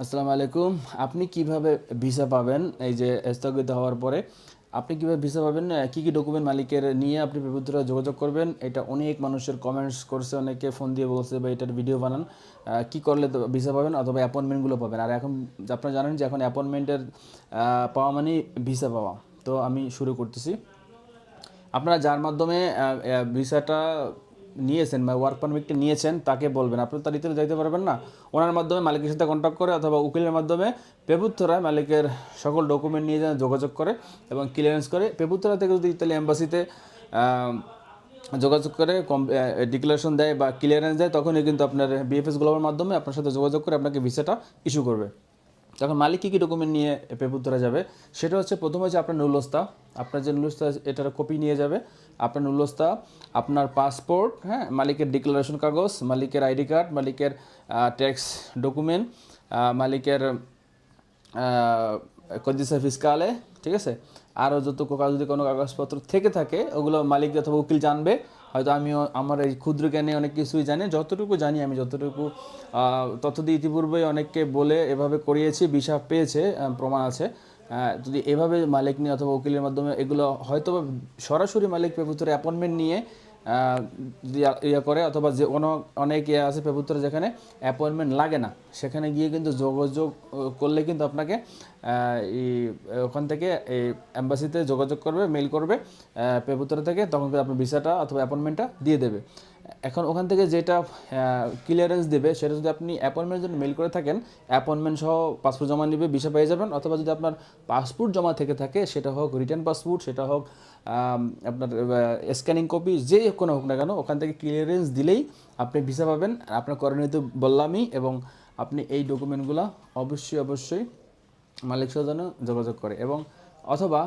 আসসালামু আলাইকুম। আপনি কীভাবে ভিসা পাবেন? এই যে স্থগিত হওয়ার পরে আপনি কীভাবে ভিসা পাবেন? কি কি ডকুমেন্ট মালিকের নিয়ে আপনি পেপুত্রা যোগাযোগ করবেন? এটা অনেক মানুষের কমেন্টস করছে, অনেকে ফোন দিয়ে বলছে বা এটার ভিডিও বানান। কি করলে ভিসা পাবেন? অথবা অ্যাপয়েন্টমেন্টগুলো পাবেন। আর এখন আপনারা জানেন যে এখন অ্যাপয়েন্টমেন্টের পাওয়া মানে ভিসা পাওয়া। তো আমি শুরু করতেছি। আপনারা যার মাধ্যমে ভিসাটা নিয়েছেন বা ওয়ার্ক পারমিটটা নিয়েছেন তাকে বলবেন। আপনি তার ইতিহাস যাইতে পারবেন না। ওনার মাধ্যমে মালিকের সাথে কন্ট্যাক্ট করে অথবা উকিলের মাধ্যমে পেপুত্তরায় মালিকের সকল ডকুমেন্ট নিয়ে যেন, যোগাযোগ করে এবং ক্লিয়ারেন্স করে। পেপুত্তরা থেকে যদি ইতালি এম্বাসিতে যোগাযোগ করে কম ডিক্লারেশন দেয় বা ক্লিয়ারেন্স দেয়, তখনই কিন্তু আপনার বিএফএস গ্লোবাল মাধ্যমে আপনার সাথে যোগাযোগ করে আপনাকে ভিসাটা ইস্যু করবে। তখন মালিক কী কী ডকুমেন্ট নিয়ে পেপুত্তরা যাবে? সেটা হচ্ছে প্রথম হচ্ছে আপনার নুলস্তা আপনার যে নুলস্তা এটার কপি নিয়ে যাবে। আপনার নুলস্তা আপনার পাসপোর্ট হ্যাঁ মালিকের ডিক্লারেশন কাগজ, মালিকের আইডি কার্ড মালিকের ট্যাক্স ডকুমেন্ট মালিকের কদিসা ফিসকালে ঠিক আছে? আরও যত কাগজ যদি কোনো কাগজপত্র থেকে থাকে, ওগুলো মালিক অথবা উকিল জানবে। হয়তো আমিও আমার এই ক্ষুদ্র জ্ঞানে অনেক কিছুই জানি, যতটুকু জানি আমি যতটুকু তথ্য দিয়ে ইতিপূর্বে অনেককে বলে এভাবে করিয়েছি বিষা পেয়েছে প্রমাণ আছে। যদি এভাবে মালিক নিয়ে অথবা উকিলের মাধ্যমে এগুলো হয়তো সরাসরি মালিক পেপুত্রের অ্যাপয়েন্টমেন্ট নিয়ে ইয়া- করে অথবা যে কোনো অনেক ইয়ে আছে পেপুত্রে যেখানে অ্যাপয়েন্টমেন্ট লাগে না, সেখানে গিয়ে কিন্তু যোগাযোগ করলে কিন্তু আপনাকে ওখান থেকে এই অ্যাম্বাসিতে যোগাযোগ করবে মেল করবে পেপুত্র থেকে, তখন আপনার ভিসাটা অথবা অ্যাপয়েন্টমেন্টটা দিয়ে দেবে। এখন ওখান থেকে যেটা ক্লিয়ারেন্স দেবে, সেটা যদি আপনি অ্যাপয়েন্টমেন্টের জন্য মেল করে থাকেন অ্যাপয়েন্টমেন্ট সহ পাসপোর্ট জমা নিবে ভিসা পেয়ে যাবেন, অথবা যদি আপনার পাসপোর্ট জমা থেকে থাকে, সেটা হোক রিটার্ন পাসপোর্ট সেটা হোক আপনার স্ক্যানিং কপি যে কোনো হোক না কেন, ওখান থেকে ক্লিয়ারেন্স দিলেই আপনি ভিসা পাবেন। আপনার করণীয় তো বললামই, এবং আপনি এই ডকুমেন্টগুলো অবশ্যই অবশ্যই মালিক সহ যেন যোগাযোগ করে। এবং অথবা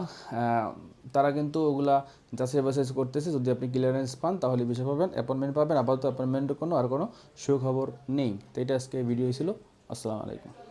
তারা কিন্তু ওগুলা যাচাই বাছাই করতেছে, যদি আপনি ক্লিয়ারেন্স পান, তাহলে বিষয় পাবেন অ্যাপয়েন্টমেন্ট পাবেন। আপাতত অ্যাপয়েন্টমেন্টের কোনো আর কোনো সুখবর নেই। তো এটা আজকে ভিডিও ছিল। আসসালামু আলাইকুম।